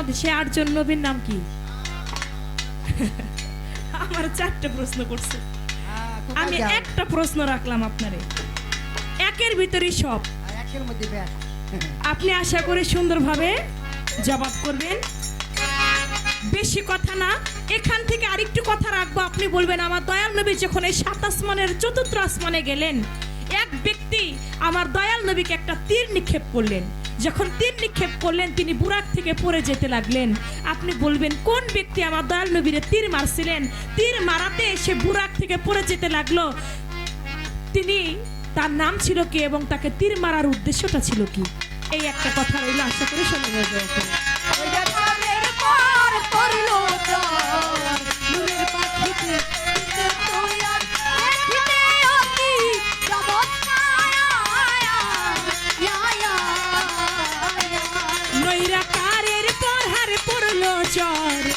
মধ্যে সে আটজন নবীর নাম কি? আমার চারটে প্রশ্ন করছে। আমি একটা প্রশ্ন রাখলাম আপনারে। একের ভিতরে সব। আপনি আশা করি সুন্দরভাবে জবাব করবেন। বেশি কথা না, এখান থেকে আরেকটু কথা রাখব। আপনি বলবেন, আমার দয়াল নবী যখন এই সাত আসমানের চতুর্থ আসমানে গেলেন, এক ব্যক্তি আমার দয়াল নবীকে একটা তীর নিক্ষেপ করলেন। যখন তীর নিক্ষেপ করলেন, তিনি বুরাক থেকে পড়ে যেতে লাগলেন। আপনি বলবেন, কোন ব্যক্তি আমার দয়াল নবীরে তীর মারছিলেন? তীর মারাতে সে বুরাক থেকে পড়ে যেতে লাগল। তিনি, তার নাম ছিল কি এবং তাকে তীর মারার উদ্দেশ্যটা ছিল কি? এই একটা কথা রইল, আশা করি শোনা যাবে চর